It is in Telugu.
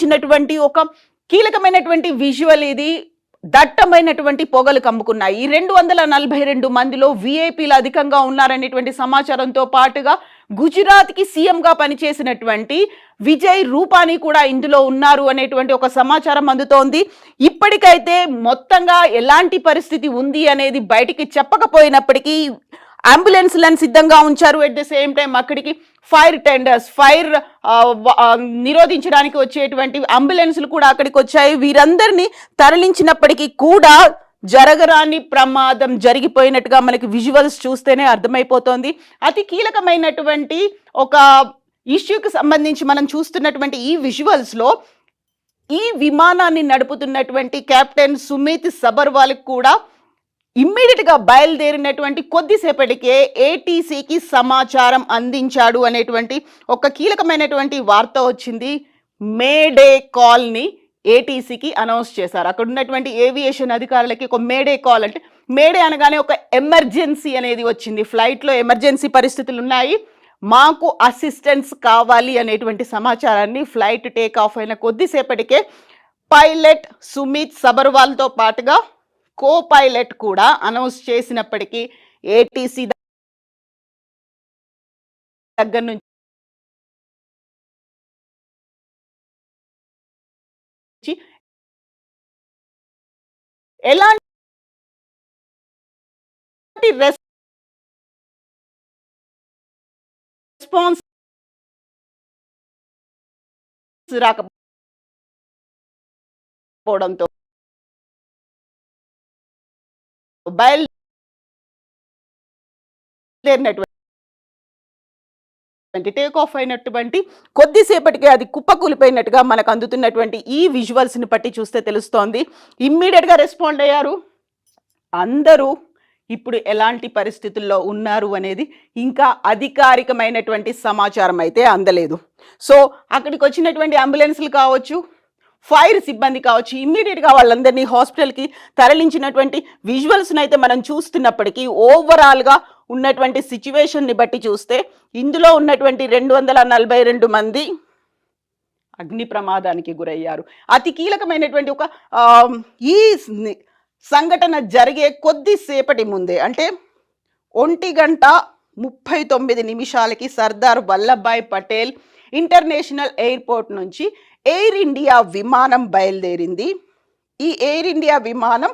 ఇచ్చినటువంటి ఒక కీలకమైనటువంటి విజువల్ ఇది దట్టమైనటువంటి పొగలు కమ్ముకున్నాయి. ఈ రెండు వందల నలభై రెండు మందిలో విఐపీలు అధికంగా ఉన్నారనేటువంటి సమాచారంతో పాటుగా గుజరాత్కి సీఎంగా పనిచేసినటువంటి విజయ్ రూపానీ కూడా ఇందులో ఉన్నారు అనేటువంటి ఒక సమాచారం అందుతోంది. ఇప్పటికైతే మొత్తంగా ఎలాంటి పరిస్థితి ఉంది అనేది బయటికి చెప్పకపోయినప్పటికీ అంబులెన్స్లను సిద్ధంగా ఉంచారు. ఎట్ ద సేమ్ టైం అక్కడికి ఫైర్ టెండర్స్ ఫైర్ నిరోధించడానికి వచ్చేటువంటి అంబులెన్స్లు కూడా అక్కడికి వచ్చాయి. వీరందరినీ తరలించినప్పటికీ కూడా జరగరాని ప్రమాదం జరిగిపోయినట్టుగా మనకి విజువల్స్ చూస్తేనే అర్థమైపోతోంది. అతి కీలకమైనటువంటి ఒక ఇష్యూకి సంబంధించి మనం చూస్తున్నటువంటి ఈ విజువల్స్లో ఈ విమానాన్ని నడుపుతున్నటువంటి కెప్టెన్ సుమిత్ సబర్వాల్కి కూడా ఇమ్మీడియట్గా బయలుదేరినటువంటి కొద్దిసేపటికే ఏటీసీకి సమాచారం అందించాడు అనేటువంటి ఒక కీలకమైనటువంటి వార్త వచ్చింది. మేడే కాల్ని ఏటీసీకి అనౌన్స్ చేశారు. అక్కడ ఉన్నటువంటి ఏవియేషన్ అధికారులకి ఒక మేడే కాల్ అంటే మేడే అనగానే ఒక ఎమర్జెన్సీ అనేది వచ్చింది. ఫ్లైట్లో ఎమర్జెన్సీ పరిస్థితులు ఉన్నాయి. మాకు అసిస్టెన్స్ కావాలి అనేటువంటి సమాచారాన్ని ఫ్లైట్ టేక్ ఆఫ్ అయిన కొద్దిసేపటికే పైలట్ సుమిత్ సబర్వాల్తో పాటుగా కో పైలట్ కూడా అనౌన్స్ చేసినప్పటికీ ఏటీసీ దగ్గర నుంచి ఎలాంటి రెస్పాన్స్ రాకపోవడంతో బయలుదేరినటువంటి టేక్ ఆఫ్ అయినటువంటి కొద్దిసేపటికే అది కుప్పకూలిపోయినట్టుగా మనకు అందుతున్నటువంటి ఈ విజువల్స్ని బట్టి చూస్తే తెలుస్తోంది. ఇమ్మీడియట్గా రెస్పాండ్ అయ్యారు. అందరూ ఇప్పుడు ఎలాంటి పరిస్థితుల్లో ఉన్నారు అనేది ఇంకా అధికారికమైనటువంటి సమాచారం అయితే అందలేదు. సో అక్కడికి వచ్చినటువంటి అంబులెన్స్లు కావచ్చు ఫైర్ సిబ్బంది కావచ్చు ఇమ్మీడియట్గా వాళ్ళందరినీ హాస్పిటల్కి తరలించినటువంటి విజువల్స్ని అయితే మనం చూస్తున్నప్పటికీ ఓవరాల్గా ఉన్నటువంటి సిచ్యువేషన్ని బట్టి చూస్తే ఇందులో ఉన్నటువంటి రెండు వందల నలభై రెండు మంది అగ్ని ప్రమాదానికి గురయ్యారు. అతి కీలకమైనటువంటి ఒక ఈ సంఘటన జరిగే కొద్దిసేపటి ముందే అంటే ఒంటి గంట ముప్పై తొమ్మిది నిమిషాలకి సర్దార్ వల్లభాయ్ పటేల్ ఇంటర్నేషనల్ ఎయిర్పోర్ట్ నుంచి ఎయిర్ ఇండియా విమానం బయలుదేరింది. ఈ ఎయిర్ ఇండియా విమానం